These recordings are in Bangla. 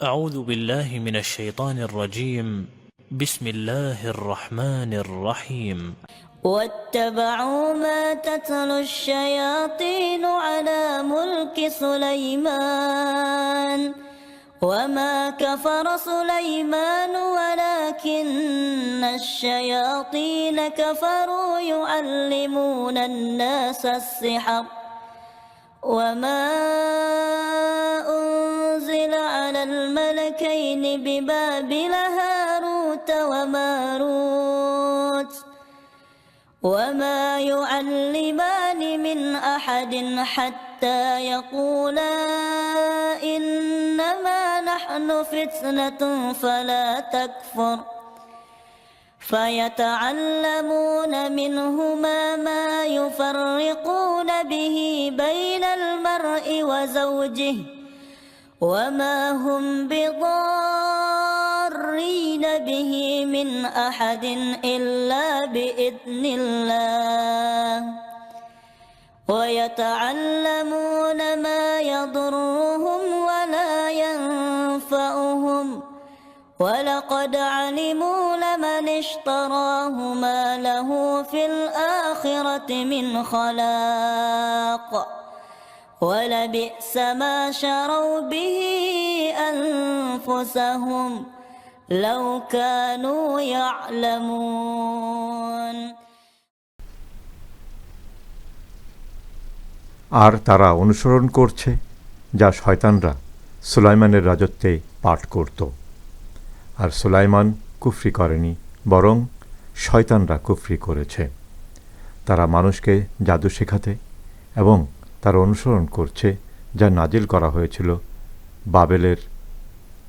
أعوذ بالله من الشيطان الرجيم. بسم الله الرحمن الرحيم. واتبعوا ما تتلو الشياطين على ملك سليمان. وما كفر سليمان ولكن الشياطين كفروا يعلمون الناس السحر. وما الملكين ببابل هاروت وماروت وما يعلمان من أحد حتى يقولا إنما نحن فتنة فلا تكفر فيتعلمون منهما ما يفرقون به بين المرء وزوجه وما هم بضارين به من احد الا باذن الله ويتعلمون ما يضرهم ولا ينفعهم ولقد علموا لمن اشتراه ما له في الآخرة من خلاق ولبئس ما شروا به أنفسهم لو كانوا يعلمون আর তারা অনুসরণ করছে যা শয়তানরা সুলাইমানের রাজত্বে পাঠ করত আর সুলাইমান কুফরি করেনি বরং শয়তানরা কুফরি করেছে তারা মানুষকে জাদু শেখাতে এবং তারা অনুসরণ করছে যা নাজিল করা হয়েছিল বাবেলের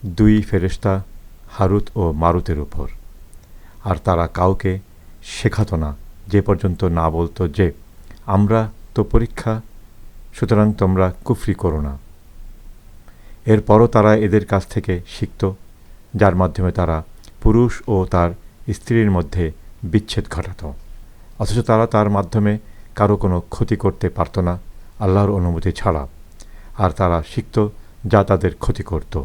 দুই ফেরেশতা হারুত ও মারুতের উপর। আর তারা কাউকে শেখাতো না, যে পর্যন্ত না বলতো যে, আমরা তো পরীক্ষা, সুতরাং তোমরা কুফরি করো না। এরপরও তারা এদের কাছ থেকে শিখত, যার মাধ্যমে তারা পুরুষ ও তার স্ত্রীর মধ্যে বিচ্ছেদ ঘটাত। অথচ তারা তার মাধ্যমে কারও কোনো ক্ষতি করতে পারত না। আল্লাহর অনুমতি ছাড়া। আর তারা শিখত যা তাদের ক্ষতি করত।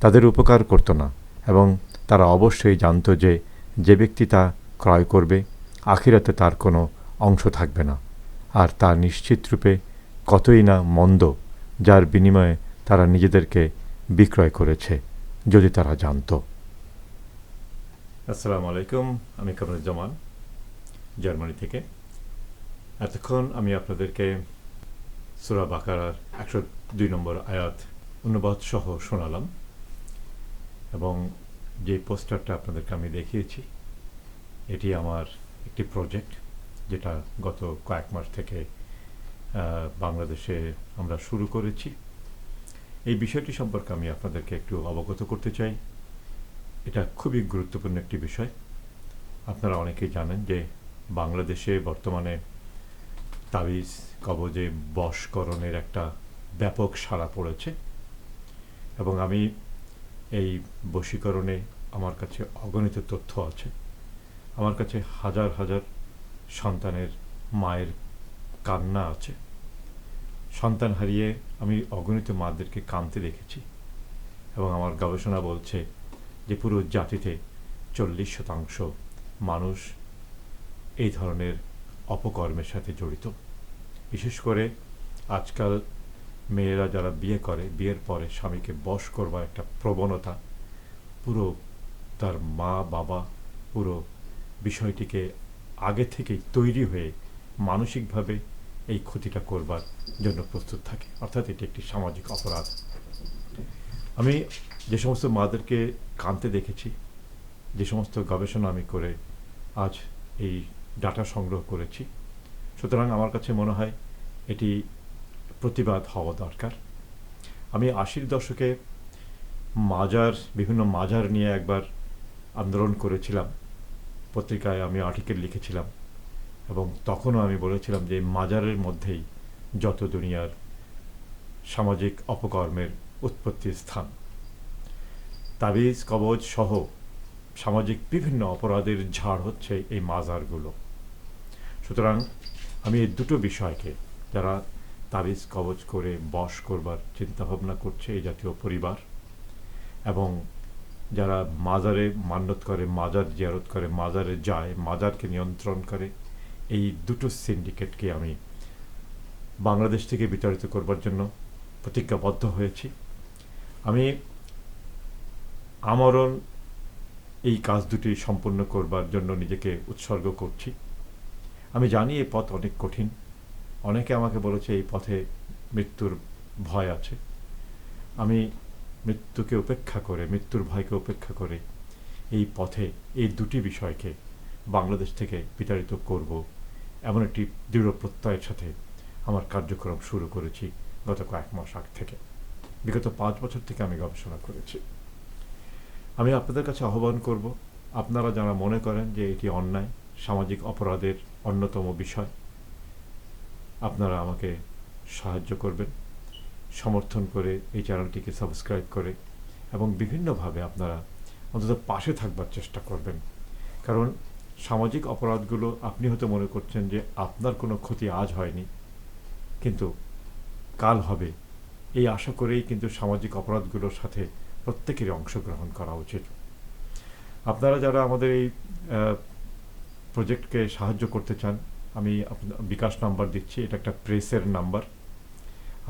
তাদের উপকার করত না এবং তারা অবশ্যই জানত যে যে ব্যক্তি তা ক্রয় করবে, আখিরাতে তার কোনো অংশ থাকবে না। আর তা নিশ্চিতরূপে কতই না মন্দ যার বিনিময়ে তারা নিজেদেরকে বিক্রয় করেছে, যদি তারা জানত। আসসালামু আলাইকুম, আমি কামরুজ্জামান জার্মানি থেকে। এতক্ষণ আমি আপনাদেরকে সুরা বাকারার একশো দুই নম্বর আয়াত অনুবাদ সহ শোনালাম এবং যে পোস্টারটা আপনাদেরকে আমি দেখিয়েছি, এটি আমার একটি প্রজেক্ট যেটা গত কয়েক মাস থেকে বাংলাদেশে আমরা শুরু করেছি। এই বিষয়টি সম্পর্কে আমি আপনাদেরকে একটু অবগত করতে চাই। এটা খুবই গুরুত্বপূর্ণ একটি বিষয়। আপনারা অনেকেই জানেন যে বাংলাদেশে বর্তমানে তাবিজ, কবজে বশকরণের একটা ব্যাপক সাড়া পড়েছে এবং আমি এই বশীকরণে আমার কাছে অগণিত তথ্য আছে। আমার কাছে হাজার হাজার সন্তানের মায়ের কান্না আছে। সন্তান হারিয়ে আমি অগণিত মাদেরকে কাঁদতে দেখেছি এবং আমার গবেষণা বলছে যে পুরো জাতিতে চল্লিশ শতাংশ মানুষ এই ধরনের অপকর্মের সাথে জড়িত। বিশেষ করে আজকাল মেয়েরা যারা বিয়ে করে, বিয়ের পরে স্বামীকে বশ করবার একটা প্রবণতা, পুরো তার মা, বাবা পুরো বিষয়টিকে আগে থেকেই তৈরি হয়ে মানসিকভাবে এই ক্ষতিটা করবার জন্য প্রস্তুত থাকে। অর্থাৎ এটি একটি সামাজিক অপরাধ। আমি যে সমস্ত মাদেরকে কানতে দেখেছি, যে সমস্ত গবেষণা আমি করে আজ এই ডাটা সংগ্রহ করেছি। সুতরাং আমার কাছে মনে হয় এটি প্রতিবাদ হওয়া দরকার। আমি আশির দশকে মাজার, বিভিন্ন মাজার নিয়ে একবার আন্দোলন করেছিলাম। পত্রিকায় আমি আর্টিকেল লিখেছিলাম এবং তখনও আমি বলেছিলাম যে মাজারের মধ্যেই যত দুনিয়ার সামাজিক অপকর্মের উৎপত্তির স্থান। তাবিজ, কবজ সহ সামাজিক বিভিন্ন অপরাধের ঝাড় হচ্ছে এই মাজারগুলো। সুতরাং আমি এই দুটো বিষয়কে, যারা তাবিজ কবজ করে বশ করবার চিন্তাভাবনা করছে, এই জাতীয় পরিবার এবং যারা মাজারে মান্যত করে, মাজার জিয়ারত করে, মাজারে যায়, মাজারকে নিয়ন্ত্রণ করে, এই দুটো সিন্ডিকেটকে আমি বাংলাদেশ থেকে বিতাড়িত করবার জন্য প্রতিজ্ঞাবদ্ধ হয়েছি। আমি আমরণ এই কাজ দুটি সম্পূর্ণ করবার জন্য নিজেকে উৎসর্গ করছি। আমি জানি এই পথ অনেক কঠিন। অনেকে আমাকে বলেছে এই পথে মৃত্যুর ভয় আছে। আমি মৃত্যুকে উপেক্ষা করে, মৃত্যুর ভয়কে উপেক্ষা করে এই পথে, এই দুটি বিষয়কে বাংলাদেশ থেকে বিতাড়িত করব এমন একটি দৃঢ় প্রত্যয়ের সাথে আমার কার্যক্রম শুরু করেছি গত কয়েক মাস আগ থেকে। বিগত পাঁচ বছর থেকে আমি গবেষণা করেছি। আমি আপনাদের কাছে আহ্বান করব, আপনারা যারা মনে করেন যে এটি অন্যায়, সামাজিক অপরাধের অন্যতম বিষয়, আপনারা আমাকে সাহায্য করবেন, সমর্থন করে এই চ্যানেলটিকে সাবস্ক্রাইব করে এবং বিভিন্নভাবে আপনারা অন্তত পাশে থাকবার চেষ্টা করবেন। কারণ সামাজিক অপরাধগুলো আপনি হয়তো মনে করছেন যে আপনার কোনো ক্ষতি আজ হয়নি, কিন্তু কাল হবে। এই আশা করেই কিন্তু সামাজিক অপরাধগুলোর সাথে প্রত্যেকেরই অংশগ্রহণ করা উচিত। আপনারা যারা আমাদের এই প্রজেক্টকে সাহায্য করতে চান, আমি বিকাশ নাম্বার দিচ্ছি, এটা একটা প্রেসের নাম্বার।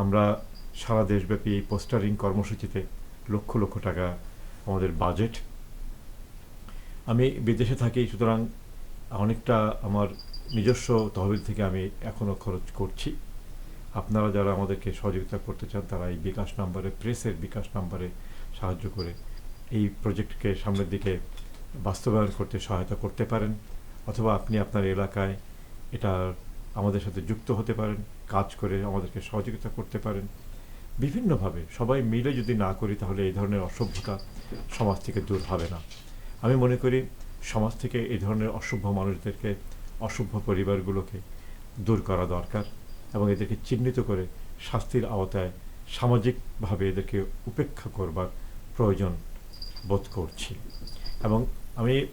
আমরা সারা দেশব্যাপী এই পোস্টারিং কর্মসূচিতে লক্ষ লক্ষ টাকা আমাদের বাজেট আমি বিদেশে থাকি, সুতরাং অনেকটা আমার নিজস্ব তহবিল থেকে আমি এখনও খরচ করছি। আপনারা যারা আমাদেরকে সহযোগিতা করতে চান, তারা এই বিকাশ নাম্বারে প্রেসের বিকাশ নাম্বারে সাহায্য করে এই প্রজেক্টকে সামনের দিকে বাস্তবায়ন করতে সহায়তা করতে পারেন, অথবা আপনি আপনার এলাকায় এটা আমাদের সাথে যুক্ত হতে পারেন, কাজ করে আমাদেরকে সহযোগিতা করতে পারেন। বিভিন্নভাবে সবাই মিলে যদি না করি তাহলে এই ধরনের অসভ্যতা সমাজ থেকে দূর হবে না। আমি মনে করি সমাজ থেকে এই ধরনের অসভ্য মানুষদেরকে, অসভ্য পরিবারগুলোকে দূর করা দরকার এবং এদেরকে চিহ্নিত করে শাস্তির আওতায় সামাজিকভাবে এদেরকে উপেক্ষা করবার প্রয়োজন বোধ করছি। এবং আমি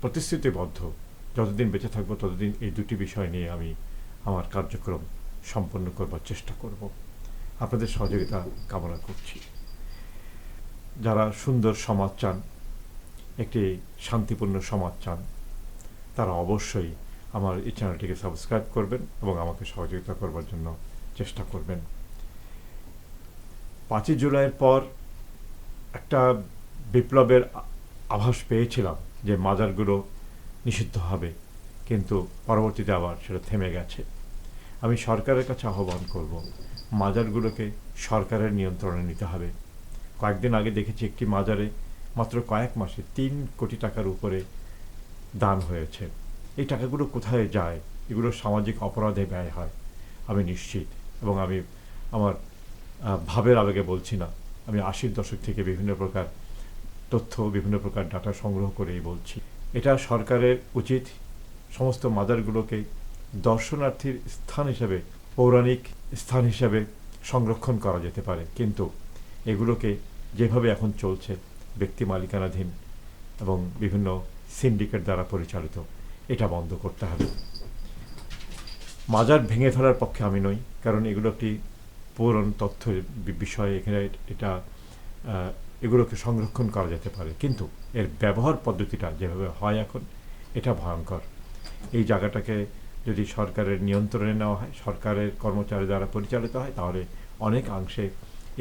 প্রতিশ্রুতিবদ্ধ। যতদিন বেঁচে থাকব, ততদিন এই দুটি বিষয় নিয়ে আমি আমার কার্যক্রম সম্পন্ন করবার চেষ্টা করব। আপনাদের সহযোগিতা কামনা করছি। যারা সুন্দর সমাজ চান, একটি শান্তিপূর্ণ সমাজ চান, তারা অবশ্যই আমার এই চ্যানেলটিকে সাবস্ক্রাইব করবেন এবং আমাকে সহযোগিতা করবার জন্য চেষ্টা করবেন। পাঁচই জুলাইয়ের পর একটা বিপ্লবের আভাস পেয়েছিলাম যে মাজারগুলো নিষিদ্ধ হবে, কিন্তু পরবর্তীতে আবার সেটা থেমে গেছে। আমি সরকারের কাছে আহ্বান করব, মাজারগুলোকে সরকারের নিয়ন্ত্রণে নিতে হবে। কয়েকদিন আগে দেখেছি একটি মাজারে মাত্র কয়েক মাসে তিন কোটি টাকার উপরে দান হয়েছে। এই টাকাগুলো কোথায় যায়? এগুলো সামাজিক অপরাধে ব্যয় হয়। আমি নিশ্চিত এবং আমি আমার ভাবের আবেগে বলছি না। আমি আশির দশক থেকে বিভিন্ন প্রকার তথ্য, বিভিন্ন প্রকার ডাটা সংগ্রহ করেই বলছি। এটা সরকারের উচিত সমস্ত মাজারগুলোকে দর্শনার্থীর স্থান হিসাবে, পৌরাণিক স্থান হিসাবে সংরক্ষণ করা যেতে পারে। কিন্তু এগুলোকে যেভাবে এখন চলছে, ব্যক্তি মালিকানাধীন এবং বিভিন্ন সিন্ডিকেট দ্বারা পরিচালিত, এটা বন্ধ করতে হবে। মাজার ভেঙে ফেলার পক্ষে আমি নই, কারণ এগুলো একটি পুরন তথ্য বিষয়ে এখানে এটা এগুলোকে সংরক্ষণ করা যেতে পারে। কিন্তু এর ব্যবহার পদ্ধতিটা যেভাবে হয় এখন, এটা ভয়ঙ্কর। এই জায়গাটাকে যদি সরকারের নিয়ন্ত্রণে নেওয়া হয়, সরকারের কর্মচারী দ্বারা পরিচালিত হয়, তাহলে অনেক অংশে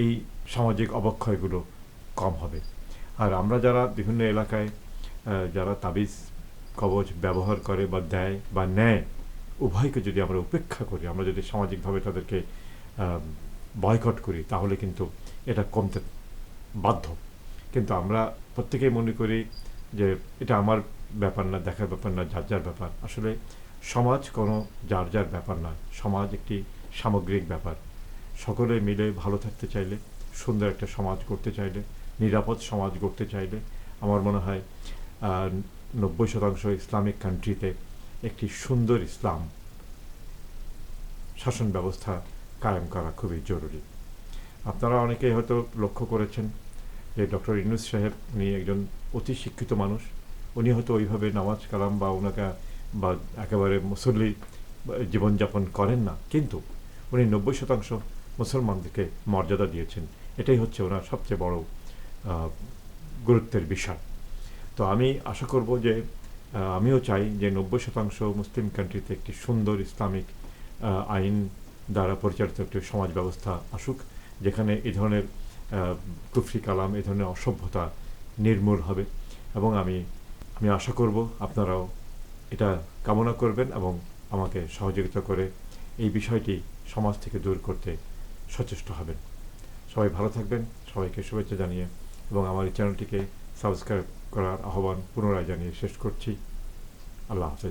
এই সামাজিক অবক্ষয়গুলো কম হবে। আর আমরা যারা বিভিন্ন এলাকায় যারা তাবিজ কবচ ব্যবহার করে বা দেয় বা নেয়, উভয়কে যদি আমরা উপেক্ষা করি, আমরা যদি সামাজিকভাবে তাদেরকে বয়কট করি, তাহলে কিন্তু এটা কমতে বাধ্য। কিন্তু আমরা প্রত্যেকেই মনে করি যে এটা আমার ব্যাপার না, দেখার ব্যাপার না, যার যার ব্যাপার। আসলে সমাজ কোনো যার যার ব্যাপার নয়, সমাজ একটি সামগ্রিক ব্যাপার। সকলে মিলে ভালো থাকতে চাইলে, সুন্দর একটা সমাজ করতে চাইলে, নিরাপদ সমাজ গড়তে চাইলে, আমার মনে হয় নব্বই শতাংশ ইসলামিক কান্ট্রিতে একটি সুন্দর ইসলাম শাসন ব্যবস্থা কায়েম করা খুবই জরুরি আপনারা অনেকেই হয়তো লক্ষ্য করেছেন যে ডক্টর ইনুস সাহেব, উনি একজন অতি শিক্ষিত মানুষ। উনি হয়তো ওইভাবে নামাজ কালাম বা ওনাকে বা একেবারে মুসল্লি জীবনযাপন করেন না। কিন্তু উনি নব্বই শতাংশ মুসলমানদেরকে মর্যাদা দিয়েছেন। এটাই হচ্ছে ওনার সবচেয়ে বড় গুরুত্বের বিষয়। তো আমি আশা করব যে আমিও চাই যে নব্বই শতাংশ মুসলিম কান্ট্রিতে একটি সুন্দর ইসলামিক আইন দ্বারা পরিচালিত একটি সমাজ ব্যবস্থা আসুক, যেখানে এই ধরনের কুফরি কালাম এই ধরনের অসভ্যতা নির্মূল হবে। এবং আমি আমি আশা করব আপনারাও এটা কামনা করবেন এবং আমাকে সহযোগিতা করে এই বিষয়টি সমাজ থেকে দূর করতে সচেষ্ট হবেন। সবাই ভালো থাকবেন, সবাইকে শুভেচ্ছা জানিয়ে এবং আমার এই চ্যানেলটিকে সাবস্ক্রাইব করার আহ্বান পুনরায় জানিয়ে শেষ করছি। আল্লাহ হাফেজ।